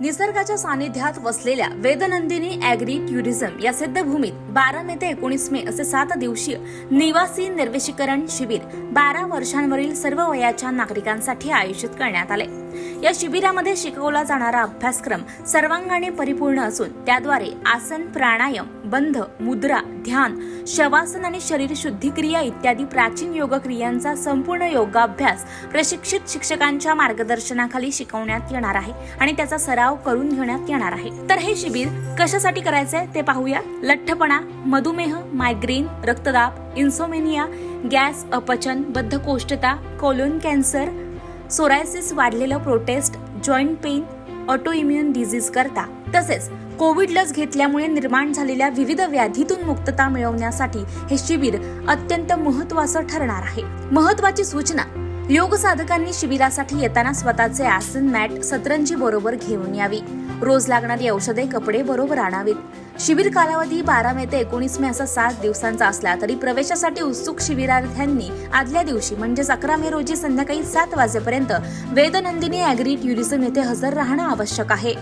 निसर्गाच्या सानिध्यात वसलेल्या वेदनंदिनी अॅग्री टुरिझम या सिद्धभूमीत बारा मे ते एकोणीस मे असे सात दिवसीय निवासी निर्वेशीकरण शिबिर बारा वर्षांवरील सर्व वयाच्या नागरिकांसाठी आयोजित करण्यात आले. या शिबिरामध्ये शिकवला जाणारा अभ्यासक्रम सर्वांगाने परिपूर्ण असून त्याद्वारे आसन प्राणायाम बंध मुद्रा ध्यान शवासन आणि शरीर शुद्धिक्रिया इत्यादी प्राचीन योगक्रियांचा संपूर्ण योगाभ्यास प्रशिक्षित शिक्षकांच्या मार्गदर्शनाखाली शिकवण्यात येणार आहे आणि त्याचा सराव करून घेण्यात येणार आहे. तर हे शिबिर कशासाठी करायचंय ते पाहूया. लठ्ठपणा मधुमेह मायग्रेन रक्तदाब इन्सोमेनिया गॅस अपचन बद्धकोष्ठता कोलोन कॅन्सर सोरायसिस वाढलेलं prostate joint pain autoimmune disease करता. तसेच कोविड लस घेतल्यामुळे निर्माण झालेल्या विविध व्याधीतून मुक्तता मिळवण्यासाठी हे शिबिर अत्यंत महत्वाचं ठरणार आहे. महत्वाची सूचना योग साधकांनी शिबिरासाठी येताना स्वतःचे आसन मॅट सतरंजी बरोबर घेऊन यावी. रोज लागणारी औषधे कपडे बरोबर आणावीत. शिबिर कालावधी बारा मे ते एकोणीस मे असा सात दिवसांचा असला तरी प्रवेशासाठी उत्सुक शिबिरार्थ्यांनी आदल्या दिवशी म्हणजेच अकरा मे रोजी संध्याकाळी सात वाजेपर्यंत वेदनंदिनी अॅग्री टुरिझम येथे हजर राहणं आवश्यक आहे.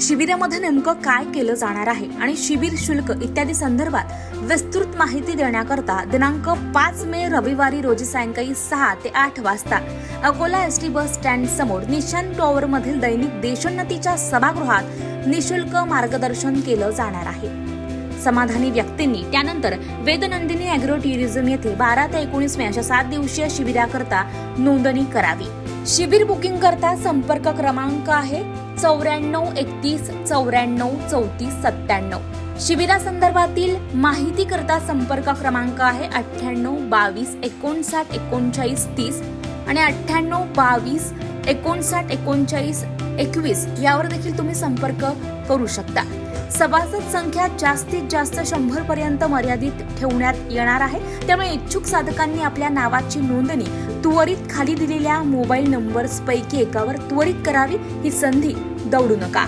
शिबिरामध्ये नेमकं काय केलं जाणार आहे आणि शिबिर शुल्क इत्यादी संदर्भात विस्तृत माहिती देण्याकरता दिनांक पाच मे रविवारी रोजी सायंकाळी सहा ते आठ वाजता Akola S T bus stand समोर निशान टॉवर मधील दैनिक देशोन्नतीच्या सभागृहात निशुल्क मार्गदर्शन केलं जाणार आहे. समाधानी व्यक्तींनी त्यानंतर वेदनंदिनी अॅग्रो टुरिझम येथे बारा ते एकोणीस मे अशा सात दिवसीय शिबिराकरता नोंदणी करावी. शिबिर बुकिंग करता संपर्क क्रमांक आहे चौऱ्याण्णव एकतीस चौऱ्याण्णव चौतीस सत्त्याण्णव. शिबिरासंदर्भातील माहिती करता संपर्क क्रमांक आहे अठ्ठ्याण्णव बावीस एकोणसाठ एकोणचाळीस तीस आणि अठ्ठ्याण्णव बावीस एकोणसाठ एकोणचाळीस एकवीस यावर देखील तुम्ही संपर्क करू शकता. सभासद संख्या जास्तीत जास्त शंभर पर्यंत मर्यादित ठेवण्यात येणार आहे. त्यामुळे इच्छुक साधकांनी आपल्या नावाची नोंदणी त्वरित खाली दिलेल्या मोबाईल नंबर्स पैकी एकावर त्वरित करावी ही संधी दौडू नका.